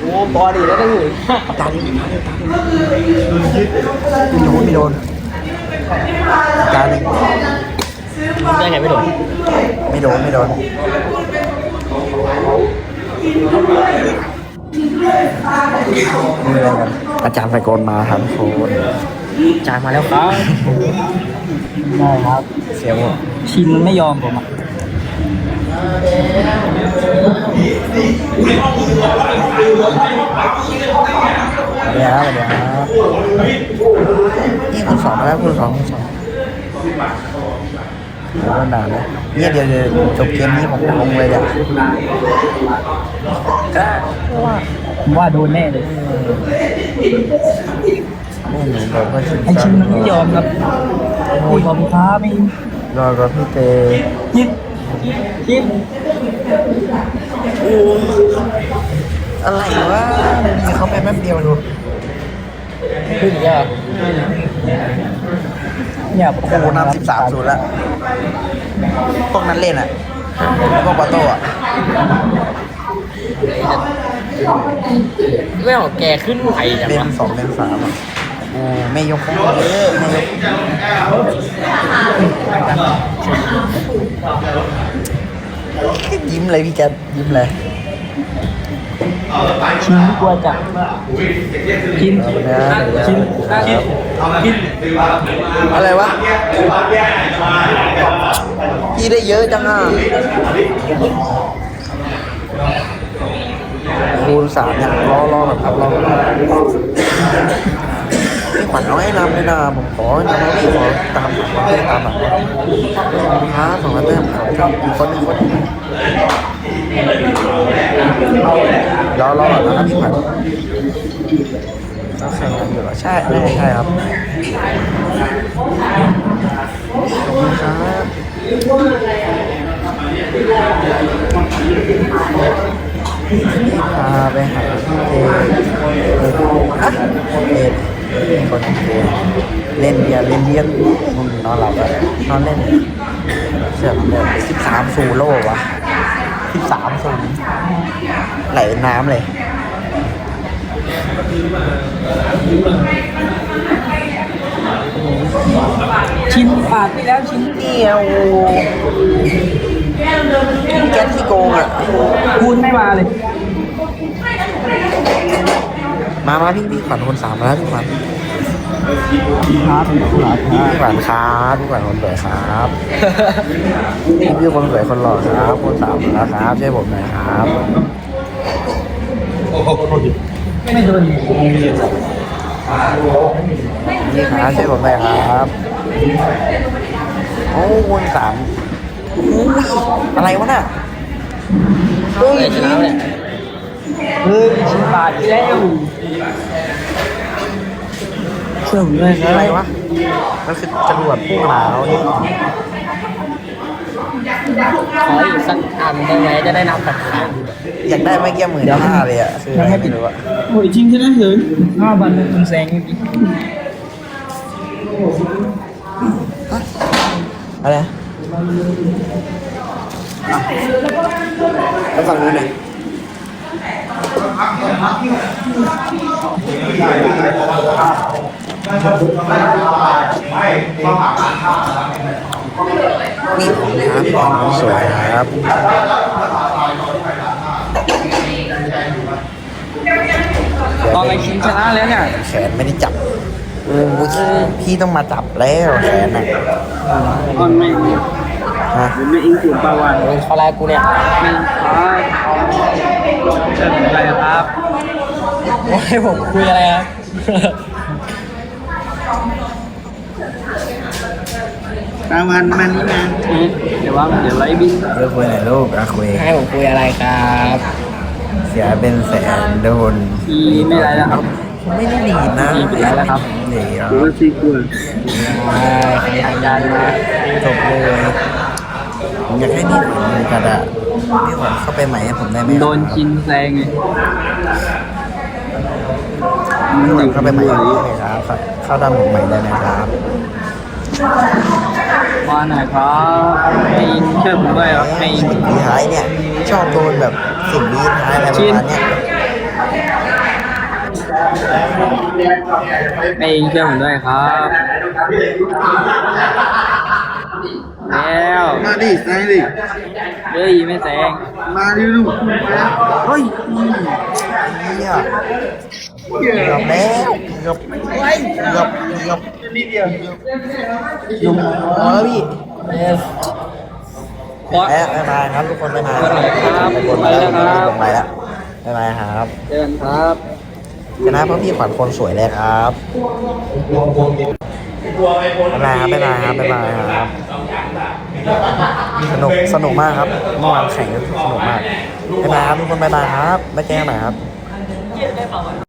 โอ้บอดีแล้วได้หนึ่งตาดิไม่โดนไม่โดนตาหนึ่งได้ไงไม่โดน ไม่โดนไม่โดนนี่อะไรกันอาจารย์ไฟโกนมาครับทุกคนจ่ายมาแล้วครับได้ครับเสียหมดชินมันไม่ยอมผมอะ เดี๋ยวเดี๋ยวนี่คุณสองแล้วคุณสองคุณสองเดี๋ยวมันด่าเลยเนี่ยเดี๋ยวเดี๋ยวจบเกมนี้ผมลงเลยเดี๋ยวผมว่าโดนแน่เลยไม่หนูแบบว่าชินไอชินมันไม่ยอมครับโอ้ยขอบคุณครับไม่รอกับพี่เต ชินชินอะไรวะมีเขาไปแป๊บเดียวดูขึ้นเยอะเนี่ยผมโอ้โหนำสิบสามศูนย์ละพวกนั้นเล่นอะพวกบอโต้อะไม่ออกแกขึ้นไหวจังเล่นวะสองเล่นสามอะ โอ้ไม่ยกของเยอะไม่ยกยิ้มเลยพี่แกยิ้มเลยชินกลัวจัดชินเอาไปนะชินชินชินอะไรวะพี่ได้เยอะจังอะคูณสามอย่างรอรอครับรอพี่ขวัญ เอาให้นำเลยนะผมขอให้นำให้พี่ขอตามขอให้ตามแบบท้าสองร้อยแต้มขอครับอีกคนหนึ่งคนหนึ่งรอรอแบบนะครับพี่ขวัญต้องแข่งกันอยู่เหรอใช่ใช่ใช่ครับขอบคุณครับพาไปหาพี่เจอะเอ็ด คนเจเล่นเบียร์เล่นเบียร์มึงนอนหลับอะนอนเล่นเสือกเลยสิบสามสูโลวะสิบสามสูไหลน้ำเลยชินผ่านไปแล้วชินเดียวแก๊สที่โกงอะคูณไม่มาเลย มามาพี่พี่ขวัญคนสามมาแล้วพี่ขวัญครับคุณหลาครับพี่ขวัญครับพี่ขวัญคนสวยครับพี่พี่คนสวยคนหล่อครับ คนสามมาแล้วครับช่วยผมหน่อยครับไม่โดนนี่ครับช่วยผมหน่อยครับโอ้คนสามอุ้ยอะไรวะน่ะเฮ้ยได้ชนะเลย เฮ้ยชินผ่านไปแล้วเชื่อผมด้วยครัอะไรบวะมันคือจรวดพุ่งหนาวนี่ขออีกสักอันได้ไหมจะได้นับตัดขาดอยากได้ไม่เกี่ยหมื่นห้าเลยอะคืออะไรไม่รู้อะโอ้ยชินชนะเฉยห้าพันคุณแซงเมื่อกี้อะไรนะไปฝั่งนู้นหน่อยนี่ผม ครับผมสวยครับตอนไอชินชนะแล้วเนี่ยแขนไม่ได้จับโอ้ยพี่ต้องมาจับแล้วแขนน่ะตอนไม่ ฮะไม่อิงถึงปาวานมึงเขาไล่กูเนี่ยไม่ครับเชิญอะไรครับโอ้ยผมคุยอะไรครับปาวานมานี่มาเดี๋ยวว่าเดี๋ยวไล่บินเลิกคุยหน่อยลูกอะคุยให้ผมคุยอะไรครับ เสียเป็นแสนโดนทีไม่ไรแล้วครับไม่ได้ดีนะดีไปแล้วครับหนีแล้วหรือว่าซีกวนใครทำยันมาจบเลยผม อยากให้นี่ผมมีกระดาษพี่หวานเข้าไปใหม่ให้ผมได้ไหมโดนชินแซงไงพี่หวานเข้าไปใหม่ได้ไหมครับเข้าดำผมใหม่ได้ไหมครับมาหน่อยครับไม่อิงเชื่อผมด้วยครับไม่อิงสิ่งดีท้ายเนี่ย ชอบโดนแบบสิ่งดีท้ายอะไรประมาณเนี้ยไปเชื่อผมด้วยครับ แล้ว มาดิแซงดิเฮ้ยไม่แซงมาดิลูกมาเฮ้ยเฮียเกือบแล้วเกือบเกือบเกือบนิดเดียวยุงพอแล้วพี่เพราะแอบบ๊ายบายครับทุกคนบ๊ายบายบ๊ายบายครับไปกดมาแล้วไปแล้วครับลงไปแล้วบ๊ายบายครับเดินครับชนะเพราะพี่ขวัญคนสวยเลยครับ บ๊ายบายครับบ๊ายบายครับบ๊ายบายครับสนุกสนุกมากครับเมื่อวานแข่งกันสนุกมากบ๊ายบายครับทุกคนบ๊ายบายครับไม่แกล้งหน่อยครับ